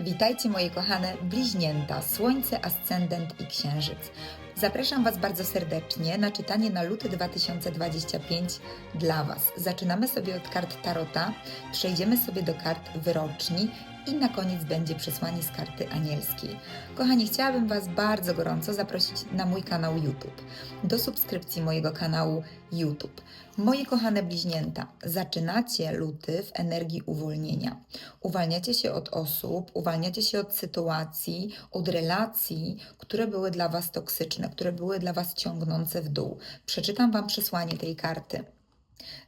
Witajcie moje kochane bliźnięta, Słońce, Ascendent i Księżyc. Zapraszam Was bardzo serdecznie na czytanie na luty 2025 dla Was. Zaczynamy sobie od kart Tarota, przejdziemy sobie do kart wyroczni i na koniec będzie przesłanie z karty anielskiej. Kochani, chciałabym Was bardzo gorąco zaprosić na mój kanał YouTube, do subskrypcji mojego kanału YouTube. Moje kochane bliźnięta, zaczynacie luty w energii uwolnienia. Uwalniacie się od osób, uwalniacie się od sytuacji, od relacji, które były dla Was toksyczne, które były dla Was ciągnące w dół. Przeczytam Wam przesłanie tej karty.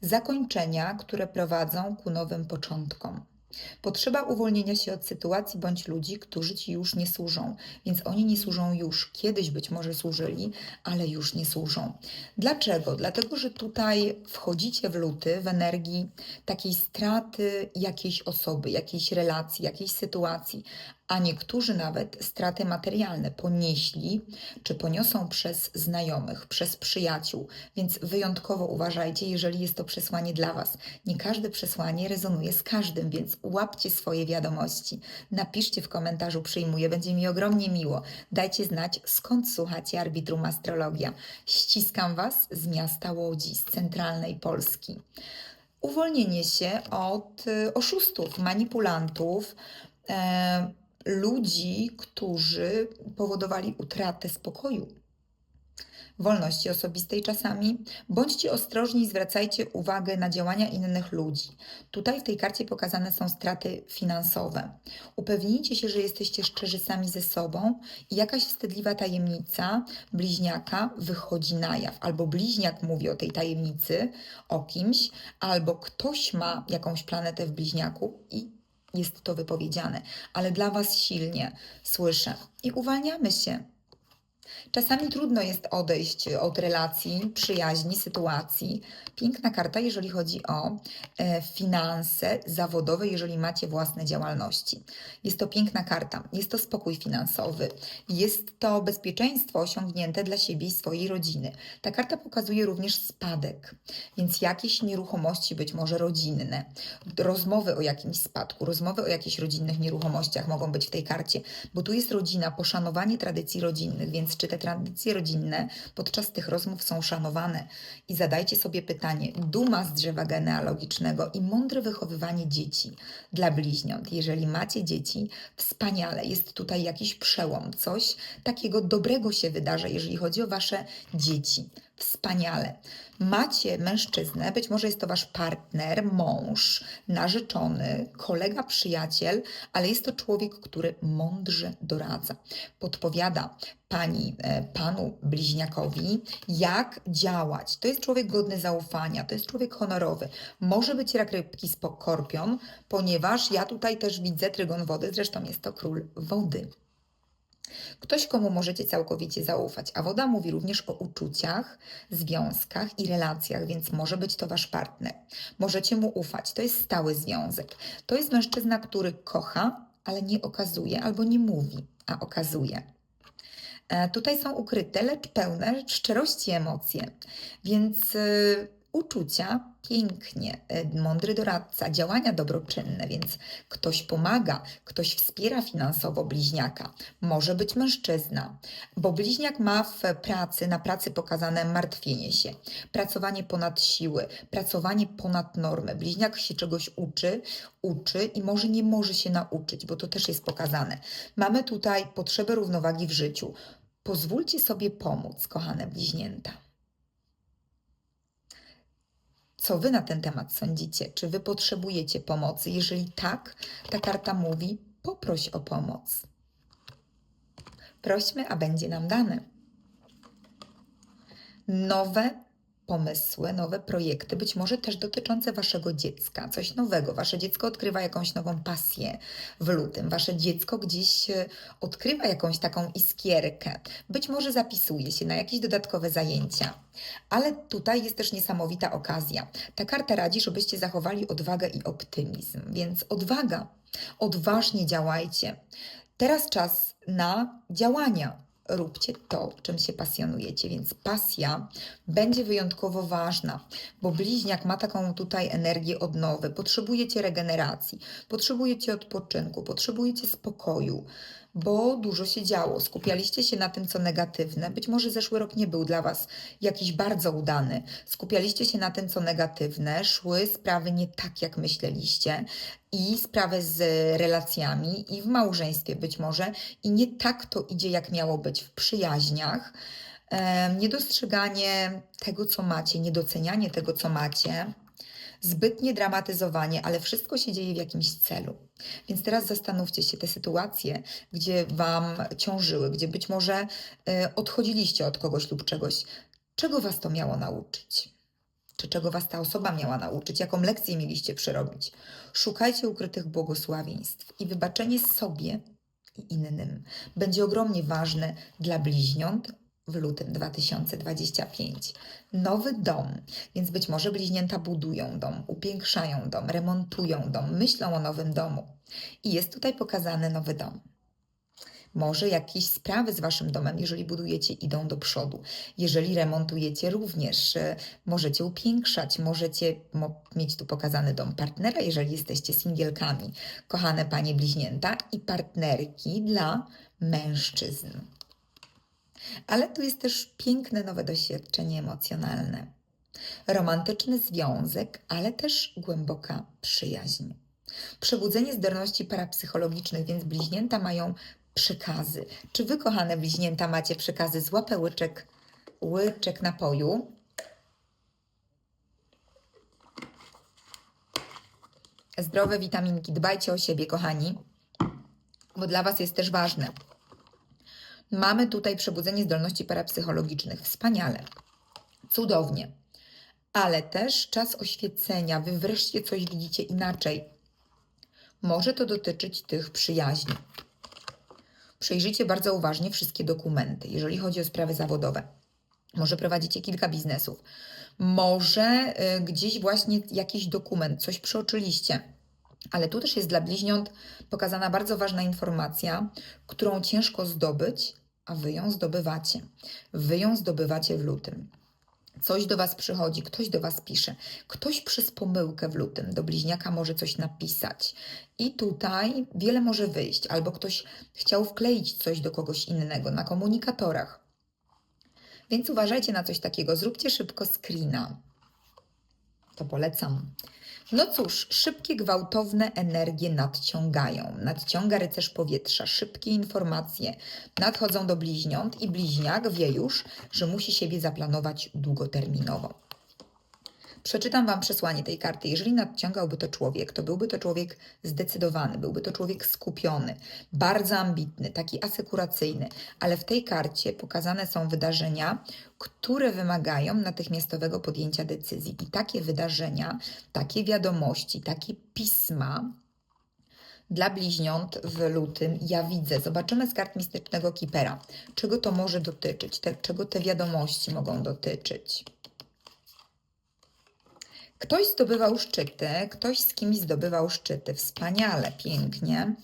Zakończenia, które prowadzą ku nowym początkom. Potrzeba uwolnienia się od sytuacji bądź ludzi, którzy ci już nie służą, więc oni nie służą już. Kiedyś być może służyli, ale już nie służą. Dlaczego? Dlatego, że tutaj wchodzicie w luty w energii takiej straty jakiejś osoby, jakiejś relacji, jakiejś sytuacji, a niektórzy nawet straty materialne ponieśli czy poniosą przez znajomych, przez przyjaciół, więc wyjątkowo uważajcie, jeżeli jest to przesłanie dla Was. Nie każde przesłanie rezonuje z każdym, więc łapcie swoje wiadomości. Napiszcie w komentarzu, przyjmuję, będzie mi ogromnie miło. Dajcie znać, skąd słuchacie Arbitrum Astrologia. Ściskam Was z miasta Łodzi, z centralnej Polski. Uwolnienie się od y, oszustów, manipulantów, e, ludzi, którzy powodowali utratę spokoju, wolności osobistej czasami. Bądźcie ostrożni i zwracajcie uwagę na działania innych ludzi. Tutaj w tej karcie pokazane są straty finansowe. Upewnijcie się, że jesteście szczerzy sami ze sobą i jakaś wstydliwa tajemnica bliźniaka wychodzi na jaw. Albo bliźniak mówi o tej tajemnicy, o kimś, albo ktoś ma jakąś planetę w bliźniaku i jest to wypowiedziane, ale dla Was silnie słyszę. I uwalniamy się. Czasami trudno jest odejść od relacji, przyjaźni, sytuacji. Piękna karta, jeżeli chodzi o e, finanse zawodowe, jeżeli macie własne działalności. Jest to piękna karta, jest to spokój finansowy, jest to bezpieczeństwo osiągnięte dla siebie i swojej rodziny. Ta karta pokazuje również spadek, więc jakieś nieruchomości, być może rodzinne, rozmowy o jakimś spadku, rozmowy o jakichś rodzinnych nieruchomościach mogą być w tej karcie, bo tu jest rodzina, poszanowanie tradycji rodzinnych, więc czy te tradycje rodzinne podczas tych rozmów są szanowane? I zadajcie sobie pytanie, duma z drzewa genealogicznego i mądre wychowywanie dzieci dla bliźniąt. Jeżeli macie dzieci, wspaniale, jest tutaj jakiś przełom, coś takiego dobrego się wydarza, jeżeli chodzi o wasze dzieci. Wspaniale. Macie mężczyznę, być może jest to wasz partner, mąż, narzeczony, kolega, przyjaciel, ale jest to człowiek, który mądrze doradza. Podpowiada pani, e, panu bliźniakowi, jak działać. To jest człowiek godny zaufania, to jest człowiek honorowy. Może być rak rybki skorpion, ponieważ ja tutaj też widzę trygon wody, zresztą jest to król wody. Ktoś, komu możecie całkowicie zaufać, a woda mówi również o uczuciach, związkach i relacjach, więc może być to wasz partner. Możecie mu ufać, to jest stały związek. To jest mężczyzna, który kocha, ale nie okazuje albo nie mówi, a okazuje. E, Tutaj są ukryte, lecz pełne szczerości emocje, więc y, uczucia pięknie, e, mądry doradca, działania dobroczynne, więc ktoś pomaga, ktoś wspiera finansowo bliźniaka. Może być mężczyzna, bo bliźniak ma w pracy, na pracy pokazane martwienie się, pracowanie ponad siły, pracowanie ponad normy. Bliźniak się czegoś uczy, uczy i może nie może się nauczyć, bo to też jest pokazane. Mamy tutaj potrzebę równowagi w życiu. Pozwólcie sobie pomóc, kochane bliźnięta. Co Wy na ten temat sądzicie? Czy Wy potrzebujecie pomocy? Jeżeli tak, ta karta mówi: poproś o pomoc. Prośmy, a będzie nam dane. Nowe pomysły, nowe projekty, być może też dotyczące Waszego dziecka, coś nowego. Wasze dziecko odkrywa jakąś nową pasję w lutym, Wasze dziecko gdzieś e, odkrywa jakąś taką iskierkę, być może zapisuje się na jakieś dodatkowe zajęcia. Ale tutaj jest też niesamowita okazja. Ta karta radzi, żebyście zachowali odwagę i optymizm, więc odwaga, odważnie działajcie. Teraz czas na działania róbcie to, czym się pasjonujecie. Więc pasja będzie wyjątkowo ważna, bo bliźniak ma taką tutaj energię odnowy. Potrzebujecie regeneracji, potrzebujecie odpoczynku, potrzebujecie spokoju, bo dużo się działo. Skupialiście się na tym, co negatywne. Być może zeszły rok nie był dla Was jakiś bardzo udany. Skupialiście się na tym, co negatywne. Szły sprawy nie tak, jak myśleliście i sprawy z relacjami i w małżeństwie być może i nie tak to idzie, jak miało być w przyjaźniach. Niedostrzeganie tego, co macie, niedocenianie tego, co macie, zbytnie dramatyzowanie, ale wszystko się dzieje w jakimś celu. Więc teraz zastanówcie się te sytuacje, gdzie Wam ciążyły, gdzie być może y, odchodziliście od kogoś lub czegoś. Czego Was to miało nauczyć? Czy czego Was ta osoba miała nauczyć? Jaką lekcję mieliście przerobić? Szukajcie ukrytych błogosławieństw i wybaczenie sobie i innym będzie ogromnie ważne dla bliźniąt w lutym 2025. Nowy dom, więc być może bliźnięta budują dom, upiększają dom, remontują dom, myślą o nowym domu. I jest tutaj pokazany nowy dom. Może jakieś sprawy z waszym domem, jeżeli budujecie, idą do przodu. Jeżeli remontujecie, również e, możecie upiększać, możecie mo- mieć tu pokazany dom partnera, jeżeli jesteście singielkami, kochane panie bliźnięta i partnerki dla mężczyzn. Ale tu jest też piękne nowe doświadczenie emocjonalne. Romantyczny związek, ale też głęboka przyjaźń. Przebudzenie zdolności parapsychologicznych, więc bliźnięta mają przekazy. Czy wy, kochane bliźnięta, macie przekazy? Złapę łyczek, łyczek napoju. Zdrowe witaminki, dbajcie o siebie, kochani, bo dla was jest też ważne. Mamy tutaj przebudzenie zdolności parapsychologicznych. Wspaniale. Cudownie. Ale też czas oświecenia. Wy wreszcie coś widzicie inaczej. Może to dotyczyć tych przyjaźni. Przejrzyjcie bardzo uważnie wszystkie dokumenty, jeżeli chodzi o sprawy zawodowe. Może prowadzicie kilka biznesów. Może y, gdzieś właśnie jakiś dokument, coś przeoczyliście. Ale tu też jest dla bliźniąt pokazana bardzo ważna informacja, którą ciężko zdobyć, a wy ją zdobywacie. Wy ją zdobywacie w lutym. Coś do Was przychodzi, ktoś do Was pisze, ktoś przez pomyłkę w lutym do bliźniaka może coś napisać. I tutaj wiele może wyjść, albo ktoś chciał wkleić coś do kogoś innego na komunikatorach. Więc uważajcie na coś takiego, zróbcie szybko screena. To polecam. No cóż, szybkie, gwałtowne energie nadciągają. Nadciąga rycerz powietrza, szybkie informacje nadchodzą do bliźniąt i bliźniak wie już, że musi siebie zaplanować długoterminowo. Przeczytam Wam przesłanie tej karty. Jeżeli nadciągałby to człowiek, to byłby to człowiek zdecydowany, byłby to człowiek skupiony, bardzo ambitny, taki asekuracyjny, ale w tej karcie pokazane są wydarzenia, które wymagają natychmiastowego podjęcia decyzji. I takie wydarzenia, takie wiadomości, takie pisma dla bliźniąt w lutym ja widzę. Zobaczymy z kart mistycznego kipera, czego to może dotyczyć, te, czego te wiadomości mogą dotyczyć. Ktoś zdobywał szczyty, ktoś z kimś zdobywał szczyty. Wspaniale, pięknie.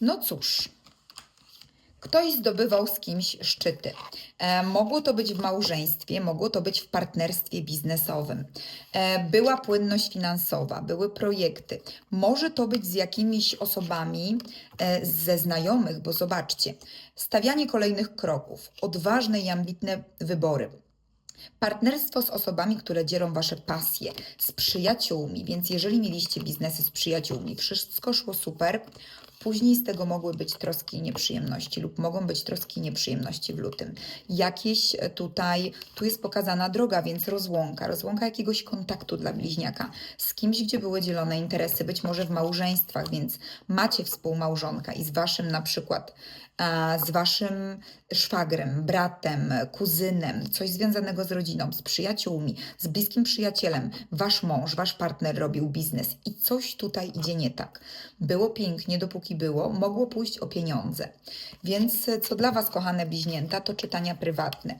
No cóż, Ktoś zdobywał z kimś szczyty. E, mogło to być w małżeństwie, mogło to być w partnerstwie biznesowym. E, była płynność finansowa, były projekty. Może to być z jakimiś osobami e, ze znajomych, bo zobaczcie, stawianie kolejnych kroków, odważne i ambitne wybory. Partnerstwo z osobami, które dzielą Wasze pasje, z przyjaciółmi, więc jeżeli mieliście biznesy z przyjaciółmi, wszystko szło super, później z tego mogły być troski i nieprzyjemności lub mogą być troski i nieprzyjemności w lutym. Jakieś e, tutaj, tu jest pokazana droga, więc rozłąka, rozłąka jakiegoś kontaktu dla bliźniaka z kimś, gdzie były dzielone interesy, być może w małżeństwach, więc macie współmałżonka i z Waszym na przykład z waszym szwagrem, bratem, kuzynem, coś związanego z rodziną, z przyjaciółmi, z bliskim przyjacielem, wasz mąż, wasz partner robił biznes i coś tutaj idzie nie tak. Było pięknie, dopóki póki było, mogło pójść o pieniądze. Więc co dla Was, kochane bliźnięta, to czytania prywatne.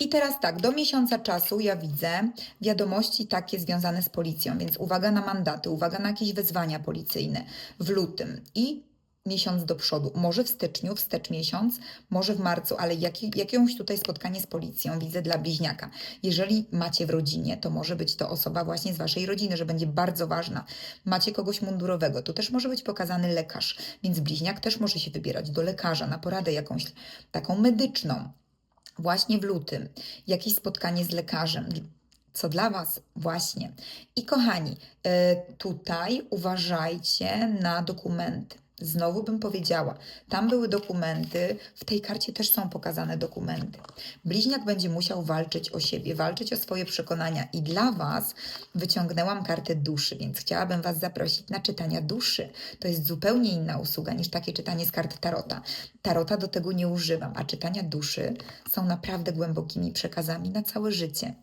I teraz tak, do miesiąca czasu ja widzę wiadomości takie związane z policją, więc uwaga na mandaty, uwaga na jakieś wezwania policyjne w lutym i miesiąc do przodu. Może w styczniu, wstecz miesiąc, może w marcu, ale jaki, jakieś tutaj spotkanie z policją widzę dla bliźniaka. Jeżeli macie w rodzinie, to może być to osoba właśnie z waszej rodziny, że będzie bardzo ważna. Macie kogoś mundurowego, tu też może być pokazany lekarz, więc bliźniak też może się wybierać do lekarza na poradę jakąś taką medyczną. Właśnie w lutym jakieś spotkanie z lekarzem, co dla Was właśnie. I kochani, e, tutaj uważajcie na dokumenty. Znowu bym powiedziała, tam były dokumenty, w tej karcie też są pokazane dokumenty. Bliźniak będzie musiał walczyć o siebie, walczyć o swoje przekonania i dla Was wyciągnęłam kartę duszy, więc chciałabym Was zaprosić na czytania duszy. To jest zupełnie inna usługa niż takie czytanie z kart tarota. Tarota do tego nie używam, a czytania duszy są naprawdę głębokimi przekazami na całe życie.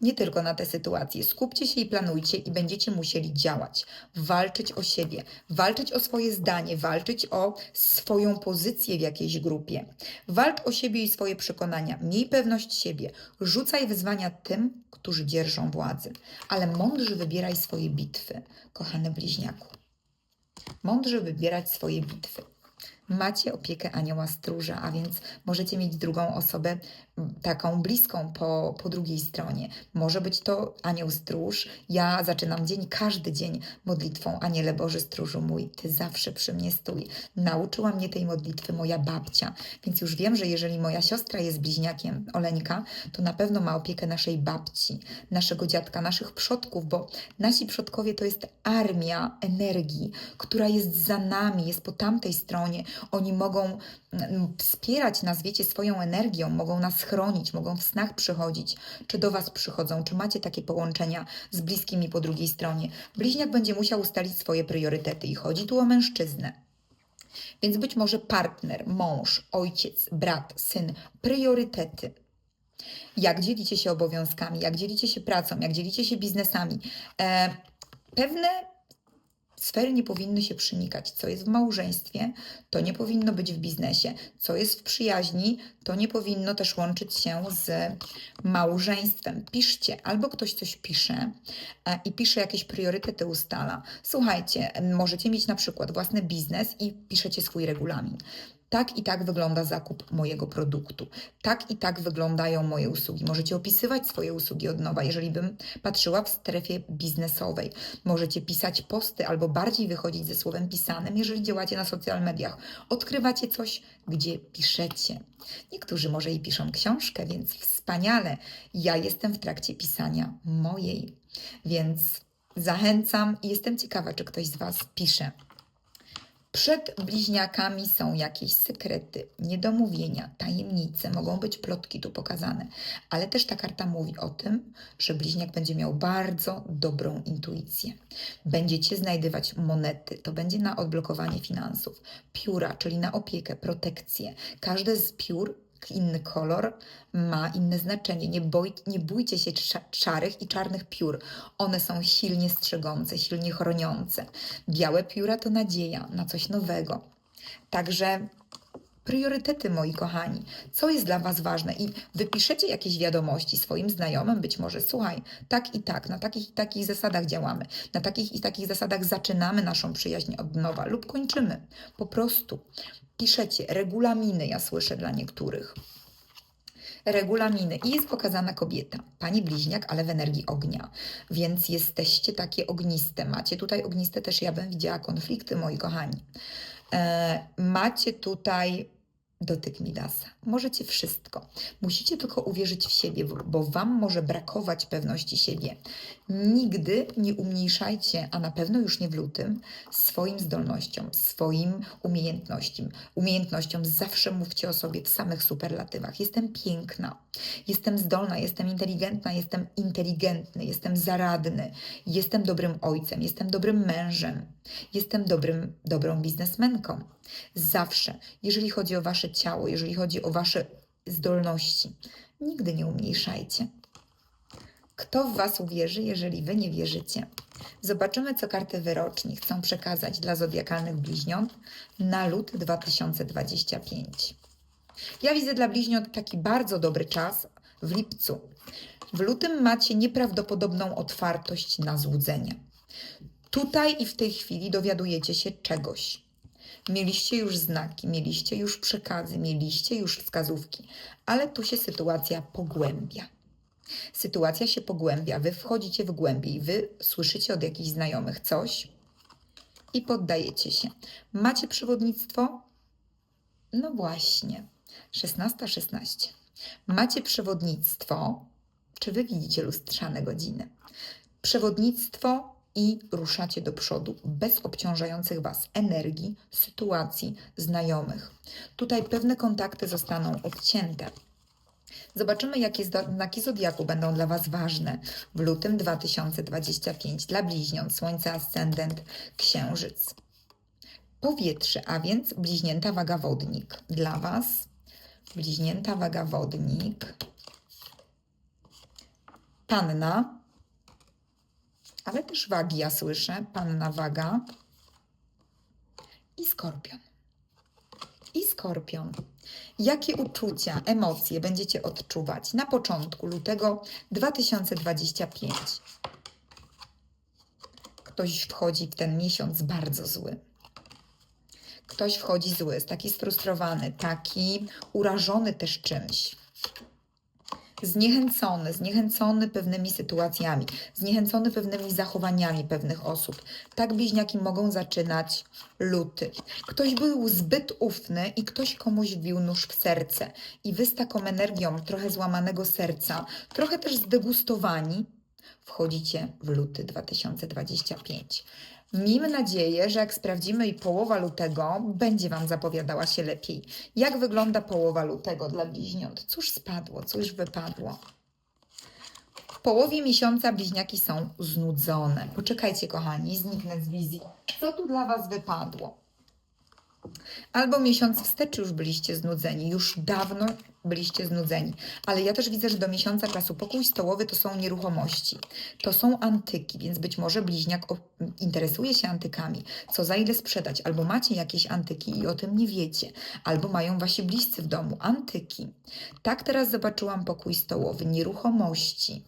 Nie tylko na te sytuacje. Skupcie się i planujcie, i będziecie musieli działać, walczyć o siebie, walczyć o swoje zdanie, walczyć o swoją pozycję w jakiejś grupie. Walcz o siebie i swoje przekonania. Miej pewność siebie. Rzucaj wyzwania tym, którzy dzierżą władzę, ale mądrze wybieraj swoje bitwy, kochany bliźniaku. Mądrze wybierać swoje bitwy. Macie opiekę anioła stróża, a więc możecie mieć drugą osobę taką bliską po, po drugiej stronie. Może być to anioł stróż. Ja zaczynam dzień, każdy dzień modlitwą Aniele Boży Stróżu mój, Ty zawsze przy mnie stój. Nauczyła mnie tej modlitwy moja babcia, więc już wiem, że jeżeli moja siostra jest bliźniakiem Oleńka, to na pewno ma opiekę naszej babci, naszego dziadka, naszych przodków, bo nasi przodkowie to jest armia energii, która jest za nami, jest po tamtej stronie. Oni mogą mm, wspierać nas, wiecie, swoją energią, mogą nas chronić, mogą w snach przychodzić, czy do Was przychodzą, czy macie takie połączenia z bliskimi po drugiej stronie. Bliźniak będzie musiał ustalić swoje priorytety i chodzi tu o mężczyznę. Więc być może partner, mąż, ojciec, brat, syn, priorytety. Jak dzielicie się obowiązkami, jak dzielicie się pracą, jak dzielicie się biznesami. E, pewne sfery nie powinny się przenikać. Co jest w małżeństwie, to nie powinno być w biznesie. Co jest w przyjaźni, to nie powinno też łączyć się z małżeństwem. Piszcie, albo ktoś coś pisze e, i pisze jakieś priorytety, ustala. Słuchajcie, możecie mieć na przykład własny biznes i piszecie swój regulamin. Tak i tak wygląda zakup mojego produktu. Tak i tak wyglądają moje usługi. Możecie opisywać swoje usługi od nowa, jeżeli bym patrzyła w strefie biznesowej. Możecie pisać posty albo bardziej wychodzić ze słowem pisanym, jeżeli działacie na social mediach. Odkrywacie coś, gdzie piszecie. Niektórzy może i piszą książkę, więc wspaniale. Ja jestem w trakcie pisania mojej, więc zachęcam i jestem ciekawa, czy ktoś z Was pisze. Przed bliźniakami są jakieś sekrety, niedomówienia, tajemnice, mogą być plotki tu pokazane, ale też ta karta mówi o tym, że bliźniak będzie miał bardzo dobrą intuicję. Będziecie znajdywać monety, to będzie na odblokowanie finansów, pióra, czyli na opiekę, protekcję. Każde z piór inny kolor ma inne znaczenie. Nie, boj, nie bójcie się szarych i czarnych piór. One są silnie strzegące, silnie chroniące. Białe pióra to nadzieja na coś nowego. Także priorytety, moi kochani. Co jest dla Was ważne? I wypiszecie jakieś wiadomości swoim znajomym, być może, słuchaj, tak i tak, na takich i takich zasadach działamy, na takich i takich zasadach zaczynamy naszą przyjaźń od nowa lub kończymy. Po prostu piszecie regulaminy, ja słyszę dla niektórych. Regulaminy i jest pokazana kobieta, pani bliźniak, ale w energii ognia, więc jesteście takie ogniste. Macie tutaj ogniste też, ja bym widziała konflikty, moi kochani. E, macie tutaj dotyk Midasa. Możecie wszystko. Musicie tylko uwierzyć w siebie, bo- Wam może brakować pewności siebie. Nigdy nie umniejszajcie, a na pewno już nie w lutym, swoim zdolnościom, swoim umiejętnościom. Umiejętnościom zawsze mówcie o sobie w samych superlatywach. Jestem piękna, jestem zdolna, jestem inteligentna, jestem inteligentny, jestem zaradny, jestem dobrym ojcem, jestem dobrym mężem, jestem dobrym, dobrą biznesmenką. Zawsze, jeżeli chodzi o Wasze ciało, jeżeli chodzi o Wasze zdolności, nigdy nie umniejszajcie. Kto w Was uwierzy, jeżeli Wy nie wierzycie? Zobaczymy, co karty wyroczni chcą przekazać dla zodiakalnych bliźniąt na luty 2025. Ja widzę dla bliźniąt taki bardzo dobry czas w lipcu. W lutym macie nieprawdopodobną otwartość na złudzenie. Tutaj i w tej chwili dowiadujecie się czegoś. Mieliście już znaki, mieliście już przekazy, mieliście już wskazówki, ale tu się sytuacja pogłębia. Sytuacja się pogłębia, wy wchodzicie w głębiej, wy słyszycie od jakichś znajomych coś i poddajecie się. Macie przewodnictwo? No właśnie. 16-16. Macie przewodnictwo, czy wy widzicie lustrzane godziny? Przewodnictwo i ruszacie do przodu bez obciążających was energii, sytuacji, znajomych. Tutaj pewne kontakty zostaną odcięte. Zobaczymy, jakie znaki zodiaku będą dla Was ważne w lutym 2025 dla bliźniąt, Słońce, Ascendent, Księżyc. Powietrze, a więc bliźnięta waga wodnik dla Was. Bliźnięta waga wodnik. Panna, ale też wagi ja słyszę. Panna waga i skorpion. I skorpion. Jakie uczucia, emocje będziecie odczuwać na początku lutego 2025? Ktoś wchodzi w ten miesiąc bardzo zły. Ktoś wchodzi zły, jest taki sfrustrowany, taki urażony też czymś zniechęcony, zniechęcony pewnymi sytuacjami, zniechęcony pewnymi zachowaniami pewnych osób. Tak bliźniaki mogą zaczynać luty. Ktoś był zbyt ufny i ktoś komuś wbił nóż w serce. I wy z taką energią trochę złamanego serca, trochę też zdegustowani, wchodzicie w luty 2025. Miejmy nadzieję, że jak sprawdzimy i połowa lutego, będzie Wam zapowiadała się lepiej. Jak wygląda połowa lutego dla bliźniąt? Cóż spadło, cóż wypadło? W połowie miesiąca bliźniaki są znudzone. Poczekajcie, kochani, zniknę z wizji. Co tu dla Was wypadło? Albo miesiąc wstecz już byliście znudzeni, już dawno byliście znudzeni. Ale ja też widzę, że do miesiąca czasu pokój stołowy to są nieruchomości. To są antyki, więc być może bliźniak interesuje się antykami. Co za ile sprzedać? Albo macie jakieś antyki i o tym nie wiecie. Albo mają wasi bliscy w domu antyki. Tak teraz zobaczyłam pokój stołowy, nieruchomości.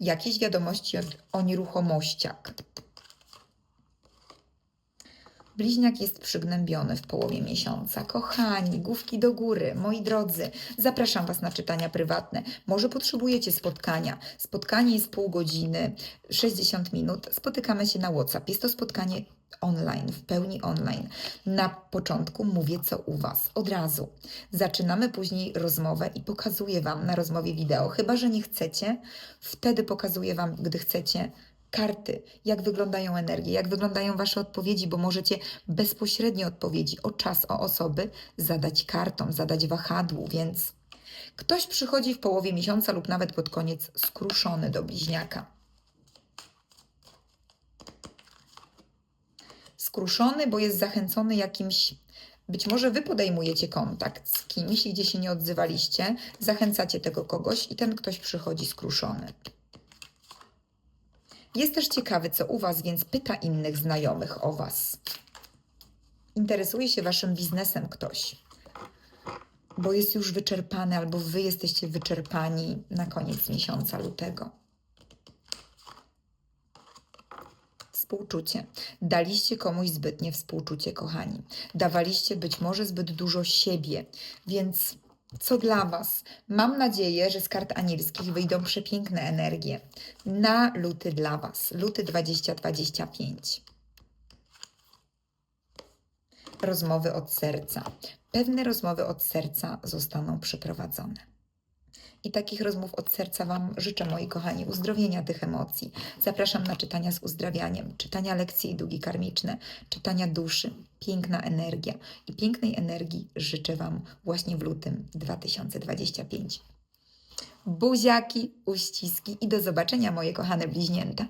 Jakieś wiadomości o, nieruchomościach. Bliźniak jest przygnębiony w połowie miesiąca. Kochani, główki do góry, moi drodzy, zapraszam Was na czytania prywatne. Może potrzebujecie spotkania. Spotkanie jest pół godziny, 60 minut. Spotykamy się na WhatsApp. Jest to spotkanie online, w pełni online. Na początku mówię, co u Was, od razu. Zaczynamy później rozmowę i pokazuję Wam na rozmowie wideo. Chyba, że nie chcecie, wtedy pokazuję Wam, gdy chcecie, karty, jak wyglądają energie, jak wyglądają Wasze odpowiedzi, bo możecie bezpośrednio odpowiedzi o czas, o osoby zadać kartom, zadać wahadłu, więc ktoś przychodzi w połowie miesiąca lub nawet pod koniec skruszony do bliźniaka. Skruszony, bo jest zachęcony jakimś być może wy podejmujecie kontakt z kimś, gdzie się nie odzywaliście, zachęcacie tego kogoś i ten ktoś przychodzi skruszony. Jest też ciekawy, co u Was, więc pyta innych znajomych o Was. Interesuje się Waszym biznesem ktoś, bo jest już wyczerpany, albo Wy jesteście wyczerpani na koniec miesiąca lutego. Współczucie. Daliście komuś zbytnie współczucie, kochani. Dawaliście być może zbyt dużo siebie, więc co dla Was. Mam nadzieję, że z kart anielskich wyjdą przepiękne energie na luty dla Was. Luty 2025. Rozmowy od serca. Pewne rozmowy od serca zostaną przeprowadzone. I takich rozmów od serca Wam życzę, moi kochani, uzdrowienia tych emocji. Zapraszam na czytania z uzdrawianiem, czytania lekcji i długi karmiczne, czytania duszy, piękna energia. I pięknej energii życzę Wam właśnie w lutym 2025. Buziaki, uściski i do zobaczenia, moje kochane bliźnięta.